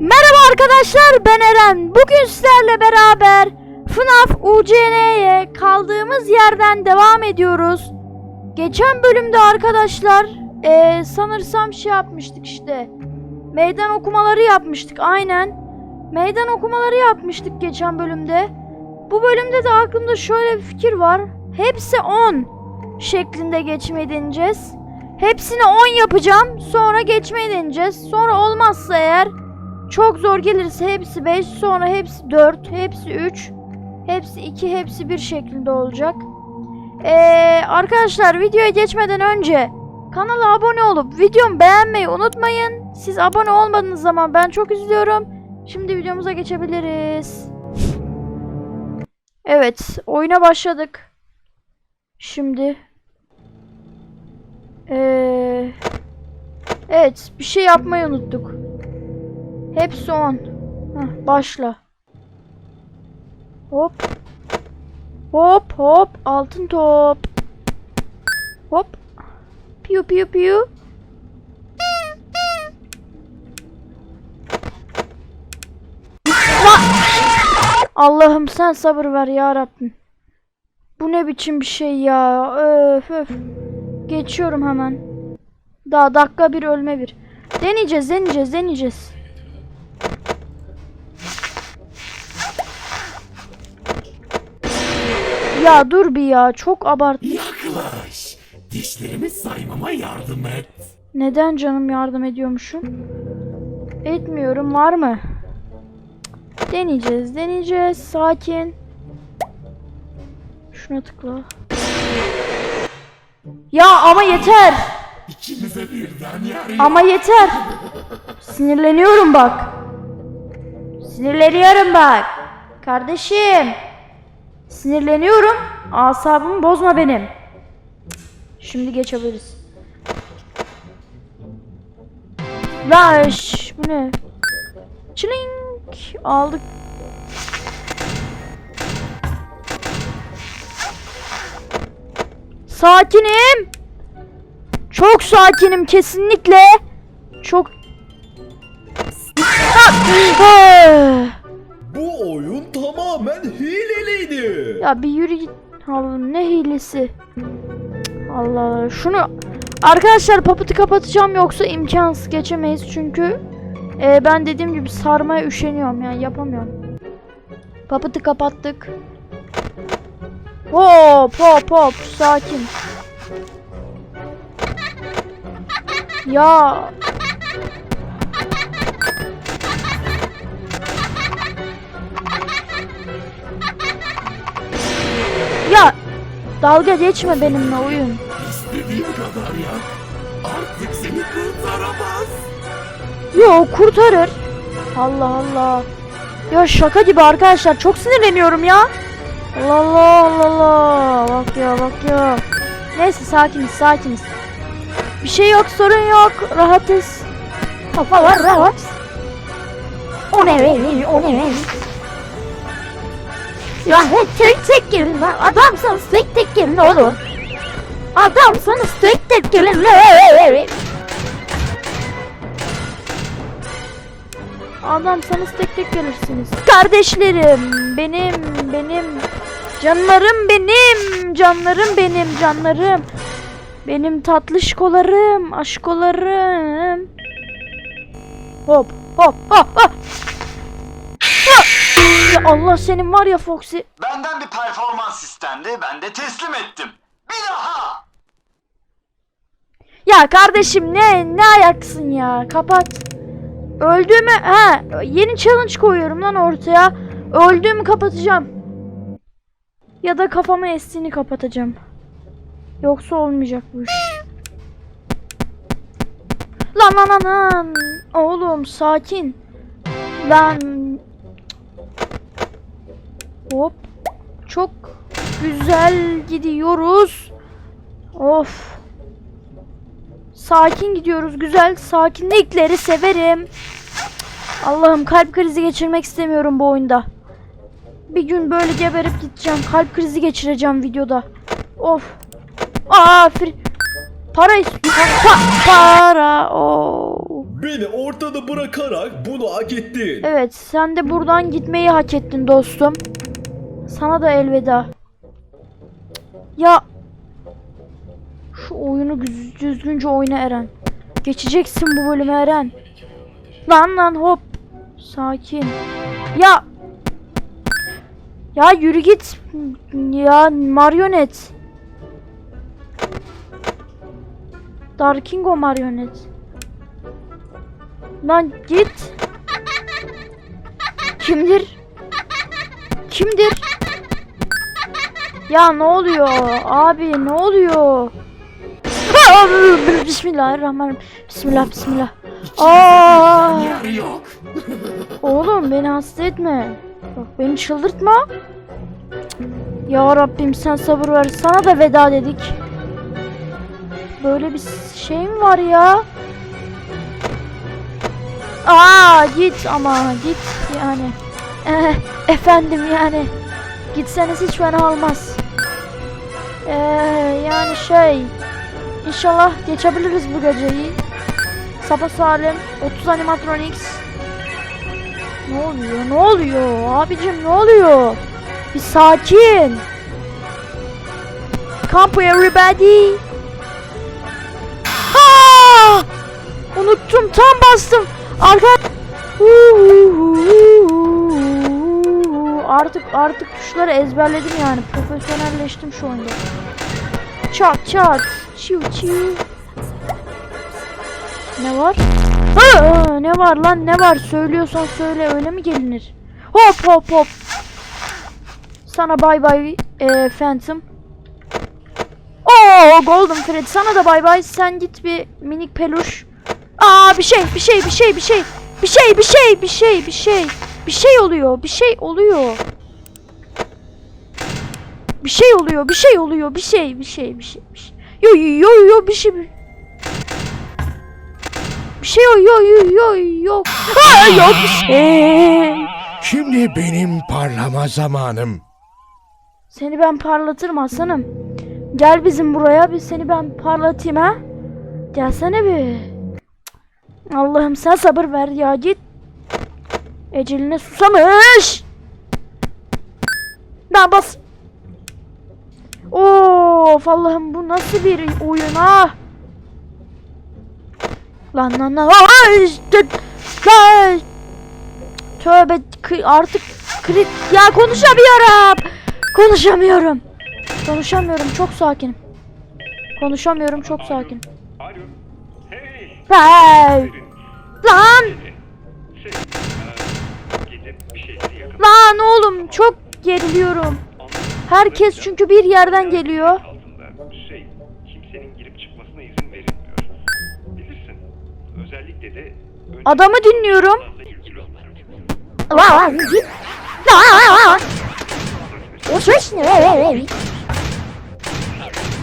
Merhaba arkadaşlar ben Eren. Bugün sizlerle beraber FNAF UCN'ye kaldığımız yerden devam ediyoruz. Geçen bölümde arkadaşlar eee, sanırsam şey yapmıştık işte. Meydan okumaları yapmıştık aynen. Meydan okumaları yapmıştık geçen bölümde. Bu bölümde de aklımda şöyle bir fikir var. Hepsi 10 şeklinde geçmeyi deneyeceğiz. Hepsini 10 yapacağım. Sonra geçmeyi deneyeceğiz. Sonra olmazsa eğer çok zor gelirse hepsi 5, sonra hepsi 4, hepsi 3, hepsi 2, hepsi 1 şeklinde olacak. Ee, arkadaşlar videoya geçmeden önce kanala abone olup videomu beğenmeyi unutmayın. Siz abone olmadığınız zaman ben çok üzülüyorum. Şimdi videomuza geçebiliriz. Evet, oyuna başladık. Şimdi ee, Evet, bir şey yapmayı unuttuk. Hepsi on. Heh, başla. Hop. Hop hop altın top. Hop. Piu piu piu. La- Allah'ım sen sabır ver ya Rabbim. Bu ne biçim bir şey ya? Öf öf. Geçiyorum hemen. Daha dakika bir ölme bir. Deneyeceğiz, deneyeceğiz, deneyeceğiz. Ya dur bir ya, çok abart. Yaklaş. Dişlerimi saymama yardım et. Neden canım yardım ediyormuşum? Etmiyorum, var mı? Deneyeceğiz, deneyeceğiz. Sakin. Şuna tıkla. Ya ama yeter. İkimize birden yer yok. Ama yeter. Sinirleniyorum bak. Sinirleniyorum bak. Kardeşim. Sinirleniyorum. Asabımı bozma benim. Şimdi geçebiliriz. Laş. Bu ne? Çilink. Aldık. Sakinim. Çok sakinim kesinlikle. Çok oyun tamamen hileliydi. ya bir yürü git. Allah'ım ne hilesi. Allah Allah. Şunu arkadaşlar papıtı kapatacağım yoksa imkansız geçemeyiz çünkü e, ben dediğim gibi sarmaya üşeniyorum yani yapamıyorum. Papıtı kapattık. Hop hop hop sakin. Ya dalga geçme benimle oyun. İstediğin kadar yak. Artık seni kurtaramaz. Yo kurtarır. Allah Allah. Ya şaka gibi arkadaşlar çok sinirleniyorum ya. Allah Allah Allah Allah. Bak ya bak ya. Neyse sakiniz sakiniz. Bir şey yok sorun yok. Rahatız. Kafalar rahat. O ne be? O ne be? Ya hep tek tek gelin lan. Adamsanız tek tek gelin oğlum. Adamsanız tek tek gelin. Adamsanız tek tek gelirsiniz. Kardeşlerim benim benim canlarım benim canlarım benim canlarım. Benim tatlışkolarım, aşkolarım. Hop hop hop hop. Ya Allah senin var ya Foxy. Benden bir performans istendi, ben de teslim ettim. Bir daha! Ya kardeşim ne ne ayaksın ya kapat. Öldüğümü ha yeni challenge koyuyorum lan ortaya. Öldüğümü kapatacağım. Ya da kafama estiğini kapatacağım. Yoksa olmayacak bu iş. Lan lan lan lan. Oğlum sakin. Lan. Hop. Çok güzel gidiyoruz. Of. Sakin gidiyoruz. Güzel sakinlikleri severim. Allah'ım kalp krizi geçirmek istemiyorum bu oyunda. Bir gün böyle geberip gideceğim. Kalp krizi geçireceğim videoda. Of. Aa, fir- para istiyor. Pa- para. Oo. Beni ortada bırakarak bunu hak ettin. Evet sen de buradan gitmeyi hak ettin dostum. Sana da elveda. Ya şu oyunu düz- düzgünce oyna Eren. Geçeceksin bu bölümü Eren. Lan lan hop. Sakin. Ya. Ya yürü git. Ya marionet. Darkingo marionet. Lan git. Kimdir? Kimdir? Ya ne oluyor? Abi ne oluyor? Bismillahirrahmanirrahim. Bismillah bismillah. Aa! Yok. Oğlum beni hasta etme. Bak beni çıldırtma. Ya Rabbim sen sabır ver. Sana da veda dedik. Böyle bir şey mi var ya? Aa git ama git yani. Eh, efendim yani. Gitseniz hiç fena olmaz. Ee, yani şey. İnşallah geçebiliriz bu geceyi. Sapa salim 30 animatronics. Ne oluyor? Ne oluyor? Abicim ne oluyor? Bir sakin. Camp everybody. Ha! Unuttum. Tam bastım. Arka Artık artık tuşları ezberledim yani. Profesyonelleştim şu anda. Çat çat. Çiu çiu. Ne var? Aa, ne var lan ne var söylüyorsan söyle öyle mi gelinir? Hop hop hop. Sana bay bay e, Phantom. Oo Golden Fred sana da bay bay. Sen git bir minik peluş. Aa bir şey bir şey bir şey. Bir şey bir şey bir şey bir şey. Bir şey oluyor bir şey oluyor. Bir şey oluyor bir şey oluyor bir şey bir şey bir şey bir şey. Yo yo yo yo bir şey. Bir şey yok yok yok yok yok. Aa, yok bir şey. Şimdi benim parlama zamanım. Seni ben parlatırım aslanım. Gel bizim buraya bir seni ben parlatayım ha. Gelsene bir. Allah'ım sen sabır ver ya git. Eceline susamış. Daha bas. Of Allah'ım bu nasıl bir oyun ha? Lan lan lan. Ay. Tövbe artık krit ya konuşamıyorum. Konuşamıyorum. Konuşamıyorum çok sakinim. Konuşamıyorum çok sakin. Hey. Lan lan oğlum çok geriliyorum. Herkes çünkü bir yerden geliyor. Şey, kimsenin girip çıkmasına izin verilmiyor. Bilirsin. Özellikle de Adamı dinliyorum. O ses ne?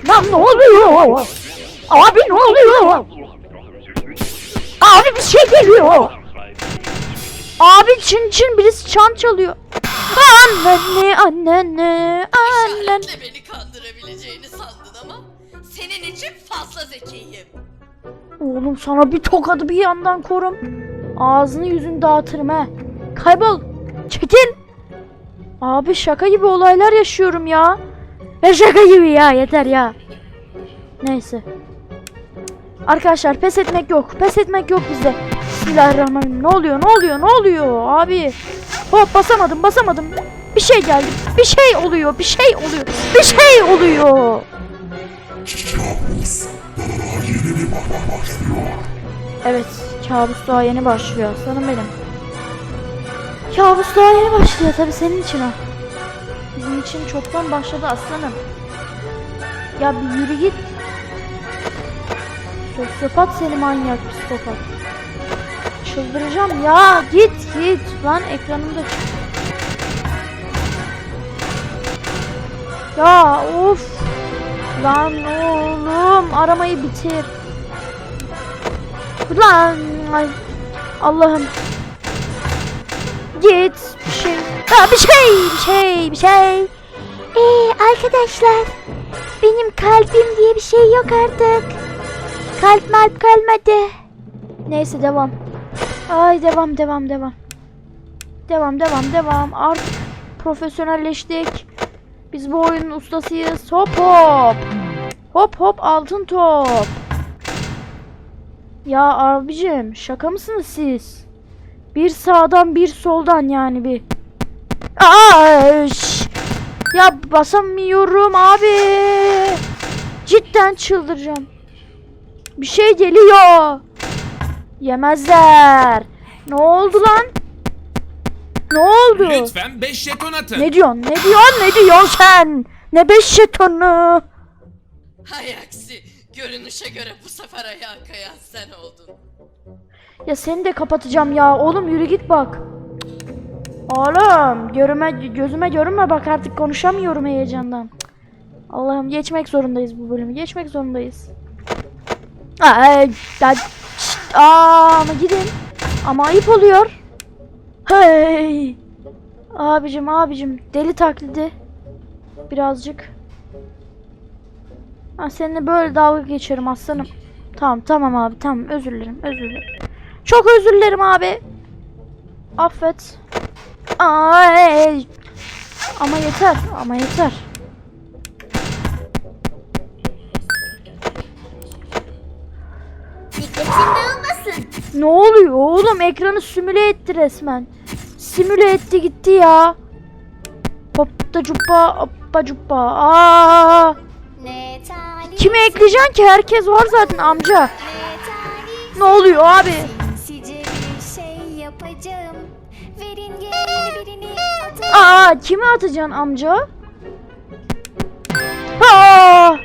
Lan ne oluyor? Abi ne oluyor? Abi bir şey geliyor. Abi çin çin birisi çan çalıyor. Annene annene annen. İşaretle beni kandırabileceğini sandın ama senin için fazla zekiyim. Oğlum sana bir tokadı bir yandan korum. Ağzını yüzünü dağıtırım he. Kaybol. Çekil. Abi şaka gibi olaylar yaşıyorum ya. Ya şaka gibi ya yeter ya. Neyse. Arkadaşlar pes etmek yok. Pes etmek yok bizde. Bismillahirrahmanirrahim. Ne oluyor? Ne oluyor? Ne oluyor abi? Hop basamadım, basamadım. Bir şey geldi. Bir şey oluyor. Bir şey oluyor. Bir şey oluyor. Kabus daha yeni başlıyor. Evet, kabus daha yeni başlıyor aslanım benim. Kabus daha yeni başlıyor tabi senin için o. Bizim için çoktan başladı aslanım. Ya bir yürü git. Sosyopat seni manyak psikopat. Çıldıracağım ya git git. Lan ekranımda. Ya of. Lan oğlum aramayı bitir. Lan ay. Allah'ım. Git bir şey. Aa, bir şey bir şey bir şey. Ee, arkadaşlar benim kalbim diye bir şey yok artık. Kalp malp kalmadı. Neyse devam. Ay devam devam devam. Devam devam devam. Artık profesyonelleştik. Biz bu oyunun ustasıyız. Hop hop. Hop hop altın top. Ya abicim şaka mısınız siz? Bir sağdan bir soldan yani bir. Şş. Ya basamıyorum abi. Cidden çıldıracağım. Bir şey geliyor. Yemezler. Ne oldu lan? Ne oldu? Lütfen 5 jeton atın. Ne diyorsun? Ne diyorsun? Ne diyorsun sen? Ne beş jetonu? Hay aksi. Görünüşe göre bu sefer ayağa kayan sen oldun. Ya seni de kapatacağım ya. Oğlum yürü git bak. Oğlum görüme, gözüme görünme bak artık konuşamıyorum heyecandan. Allah'ım geçmek zorundayız bu bölümü. Geçmek zorundayız. Ay, aa, ama gidin. Ama ayıp oluyor. Hey. Abicim abicim deli taklidi. Birazcık. Ha, seninle böyle dalga geçerim aslanım. Tamam tamam abi tamam özür dilerim özür dilerim. Çok özür dilerim abi. Affet. Ay. Ama yeter ama yeter. Ne oluyor oğlum ekranı simüle etti resmen. Simüle etti gitti ya. Hoppa cuppa hoppa cuppa. Aa. Kimi ekleyeceksin ki herkes var zaten amca. Ne oluyor abi? Aa kimi atacaksın amca? Aa!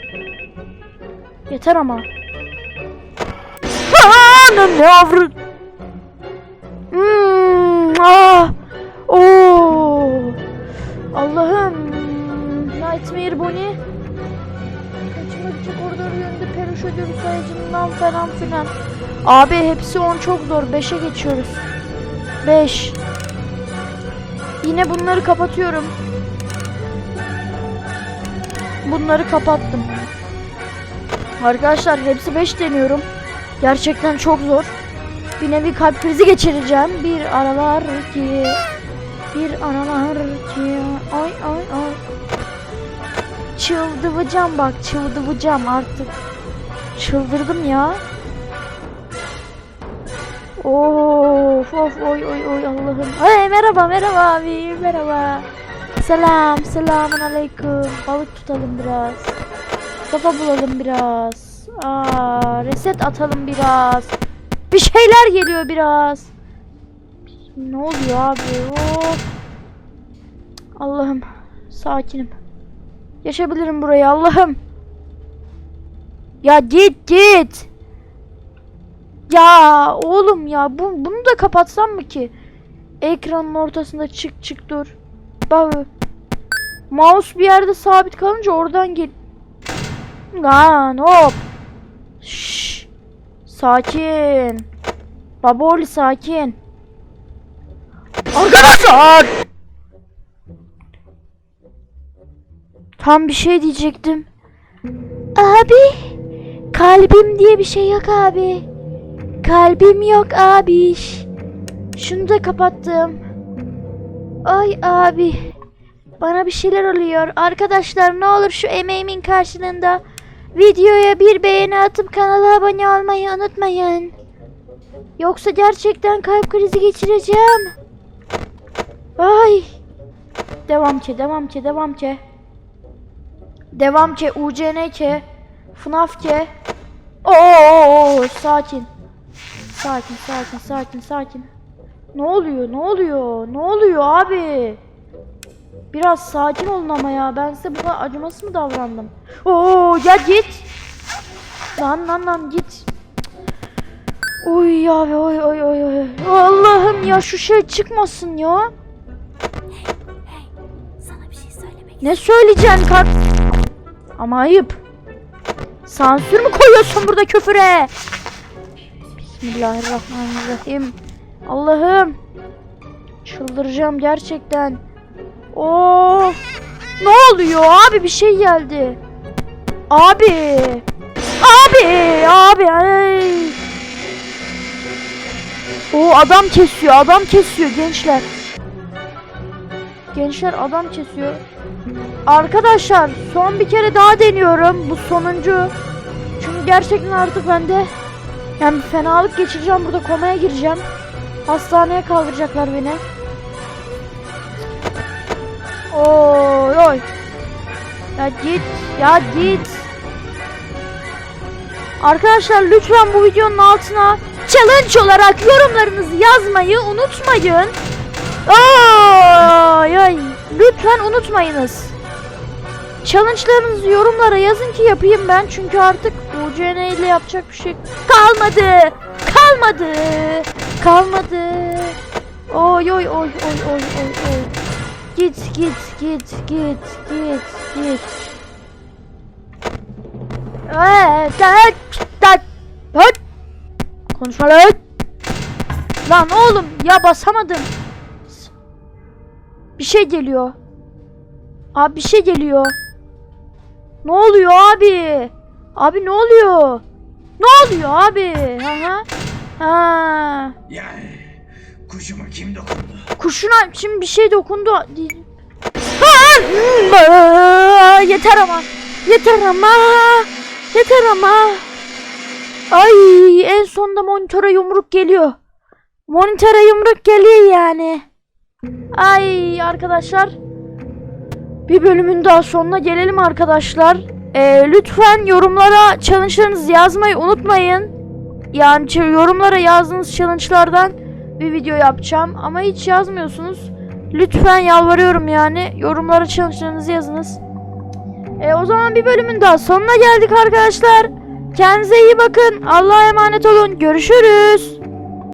Yeter ama. Aa, ne ne avru? Hmm, ah, oo. Allah'ım. Nightmare Bonnie. Kaçmak koridor yönünde peruş ödülü sayacından falan filan. Abi hepsi 10 çok zor. 5'e geçiyoruz. 5. Yine bunları kapatıyorum. Bunları kapattım. Arkadaşlar hepsi 5 deniyorum. Gerçekten çok zor. Bir nevi kalp krizi geçireceğim. Bir aralar ki bir aralar ki ay ay ay. Çıldıracağım bak çıldıracağım artık. Çıldırdım ya. Of of oy oy oy Allah'ım. Hey merhaba merhaba abi merhaba. Selam selamun aleyküm. Balık tutalım biraz. Kafa bulalım biraz. Aa, reset atalım biraz. Bir şeyler geliyor biraz. Ne oluyor abi? Allah'ım sakinim. Yaşayabilirim burayı Allah'ım. Ya git git. Ya oğlum ya bu bunu da kapatsam mı ki? Ekranın ortasında çık çık dur. Bak. Mouse bir yerde sabit kalınca oradan gel. Lan hop. Şşş. Sakin. Baboli sakin. Arkadaşlar. Tam bir şey diyecektim. Abi. Kalbim diye bir şey yok abi. Kalbim yok abi. Şunu da kapattım. Ay abi. Bana bir şeyler oluyor. Arkadaşlar ne olur şu emeğimin karşılığında videoya bir beğeni atıp kanala abone olmayı unutmayın. Yoksa gerçekten kalp krizi geçireceğim. Ay. Devam ki, devam ki, devam ki. Devam ki, UCN ki. FNAF ki. Oo, sakin. Sakin, sakin, sakin, sakin. Ne oluyor? Ne oluyor? Ne oluyor abi? Biraz sakin olun ama ya. Ben size bu kadar acımasız mı davrandım? Oo, ya git. Lan lan lan git. Oy ya oy oy oy oy. Allah'ım ya şu şey çıkmasın ya. Sana bir şey söylemek Ne söyleyeceksin kar? Ama ayıp. Sansür mü koyuyorsun burada küfüre? Bismillahirrahmanirrahim. Allah'ım. Çıldıracağım gerçekten. Oo. Ne oluyor abi bir şey geldi. Abi. Abi. Abi. Ay. O adam kesiyor, adam kesiyor gençler. Gençler adam kesiyor. Arkadaşlar son bir kere daha deniyorum. Bu sonuncu. Çünkü gerçekten artık bende yani fenalık geçireceğim. Burada komaya gireceğim. Hastaneye kaldıracaklar beni. Oy oy. Ya git, ya git. Arkadaşlar lütfen bu videonun altına challenge olarak yorumlarınızı yazmayı unutmayın. Ay ay. Lütfen unutmayınız. Challenge'larınızı yorumlara yazın ki yapayım ben çünkü artık UCN ile yapacak bir şey kalmadı. Kalmadı. Kalmadı. Oy oy oy oy oy oy oy. Git git git git git git. Evet, evet, evet, evet. Konuşma lan. Lan oğlum ya basamadım. Bir şey geliyor. Abi bir şey geliyor. Ne oluyor abi? Abi ne oluyor? Ne oluyor abi? Ha ha. Ha. Yani kuşuma kim dokundu? Kuşuna şimdi bir şey dokundu. Aa, Yeter ama. Yeter ama. Yeter ama. Ay en sonunda monitöre yumruk geliyor. Monitöre yumruk geliyor yani. Ay arkadaşlar. Bir bölümün daha sonuna gelelim arkadaşlar. Ee, lütfen yorumlara challenge'larınızı yazmayı unutmayın. Yani yorumlara yazdığınız challenge'lardan bir video yapacağım ama hiç yazmıyorsunuz. Lütfen yalvarıyorum yani yorumlara challenge'larınızı yazınız. E, o zaman bir bölümün daha sonuna geldik arkadaşlar. Kendinize iyi bakın. Allah'a emanet olun. Görüşürüz.